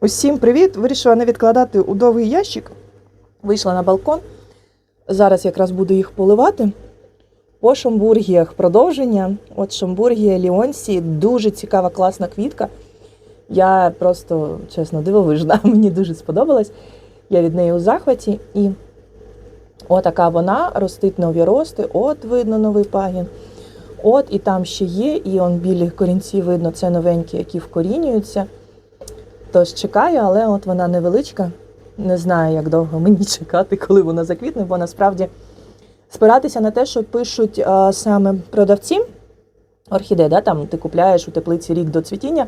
Усім привіт! Вирішила не відкладати у довгий ящик. Вийшла на балкон. Зараз якраз буду їх поливати. По шамбургіях продовження. От шамбургія Ліонсі дуже цікава, класна квітка. Я просто, чесно, дивовижна. Мені дуже сподобалась. Я від неї у захваті. І отака вона ростить нові рости. От видно новий пагін. От і там ще є, і он білі корінці видно, це новенькі, які вкорінюються. Тож чекаю, але от вона невеличка. Не знаю, як довго мені чекати, коли вона заквітне, бо насправді спиратися на те, що пишуть а, саме продавці орхідей, да, там ти купляєш у теплиці рік до цвітіння.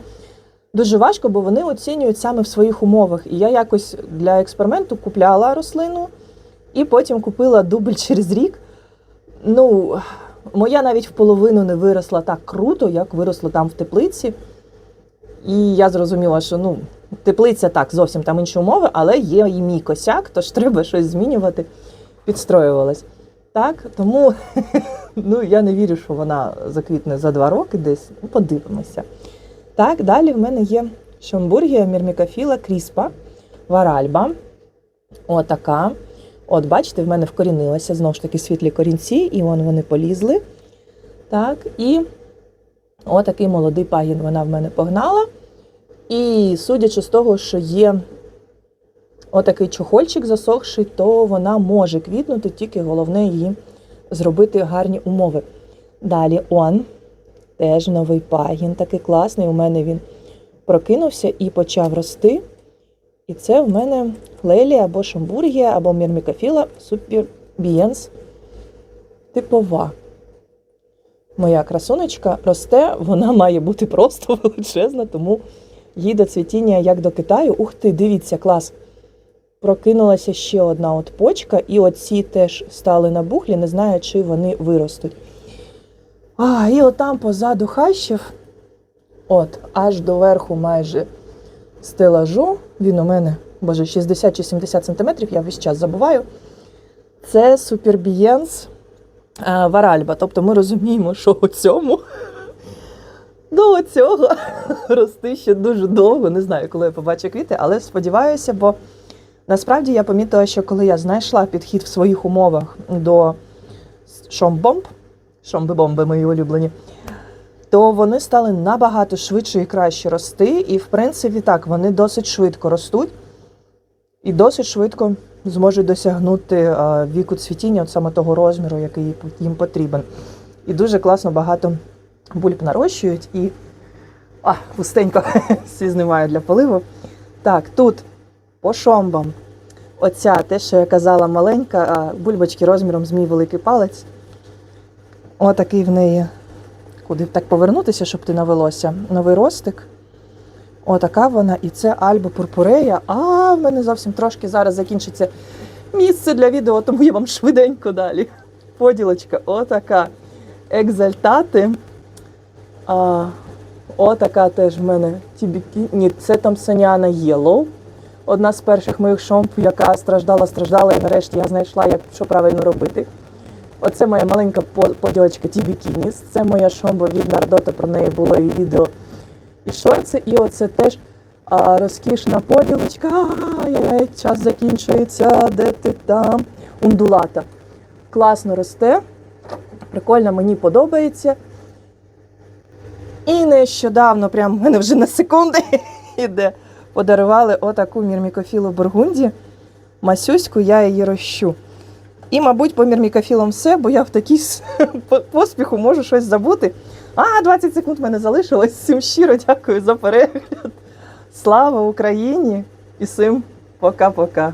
Дуже важко, бо вони оцінюють саме в своїх умовах. І я якось для експерименту купляла рослину і потім купила дубль через рік. Ну, моя навіть в половину не виросла так круто, як виросла там в теплиці. І я зрозуміла, що ну, теплиця так, зовсім там інші умови, але є і мій косяк, тож треба щось змінювати, підстроювалась. Так, тому ну, я не вірю, що вона заквітне за два роки десь. Ну, подивимося. Так, далі в мене є шамбургія мірмікофіла кріспа, варальба. Отака. От, бачите, в мене вкорінилася знову ж таки світлі корінці, і вон вони полізли. Так, і отакий молодий пагін вона в мене погнала. І судячи з того, що є отакий чохольчик засохший, то вона може квітнути, тільки головне її зробити гарні умови. Далі он, теж новий пагін, такий класний. У мене він прокинувся і почав рости. І це в мене флелія або шамбургія, або мірмікофіла супербієнс типова. Моя красунечка росте, вона має бути просто величезна, тому їй до цвітіння як до Китаю. Ух ти, дивіться, клас. Прокинулася ще одна от почка, і оці теж стали набухлі, не знаю, чи вони виростуть. А, і отам позаду хащів, от, аж до верху майже стелажу. Він у мене, боже, 60 чи 70 сантиметрів, я весь час забуваю. Це супербієнс варальба. Тобто ми розуміємо, що у цьому до цього рости ще дуже довго. Не знаю, коли я побачу квіти, але сподіваюся, бо насправді я помітила, що коли я знайшла підхід в своїх умовах до шомбомб, шомби-бомби мої улюблені, то вони стали набагато швидше і краще рости. І, в принципі, так, вони досить швидко ростуть і досить швидко зможуть досягнути е, віку цвітіння, от саме того розміру, який їм потрібен. І дуже класно багато бульб нарощують і. А, пустенько всі знімаю для поливу. Так, тут по шомбам. Оця те, що я казала, маленька, бульбочки розміром з мій великий палець. Отакий в неї. Куди так повернутися, щоб ти навелося? Новий ростик. Отака вона. І це Альба Пурпурея. А, в мене зовсім трошки зараз закінчиться місце для відео, тому я вам швиденько далі. Поділочка, отака. Екзальтати. А, Отака теж в мене тібікі. Ні, це там Саняна Єлоу. Одна з перших моїх шомп, яка страждала, страждала, і нарешті я знайшла, як що правильно робити. Оце моя маленька по- поділочка Тібікініс. Це моя шомба від Нардота, про неї було і відео. Шорти, і оце теж а, розкішна поділочка. Час закінчується, де ти там? Ундулата. Класно росте, прикольно, мені подобається. І нещодавно, прям в мене вже на секунди йде, подарували отаку мірмікофілу Бургунді. Масюську, я її рощу. І, мабуть, по мірмікофілам все, бо я в такій поспіху можу щось забути. А, 20 секунд в мене залишилось. Всім щиро дякую за перегляд. Слава Україні! І всім пока-пока.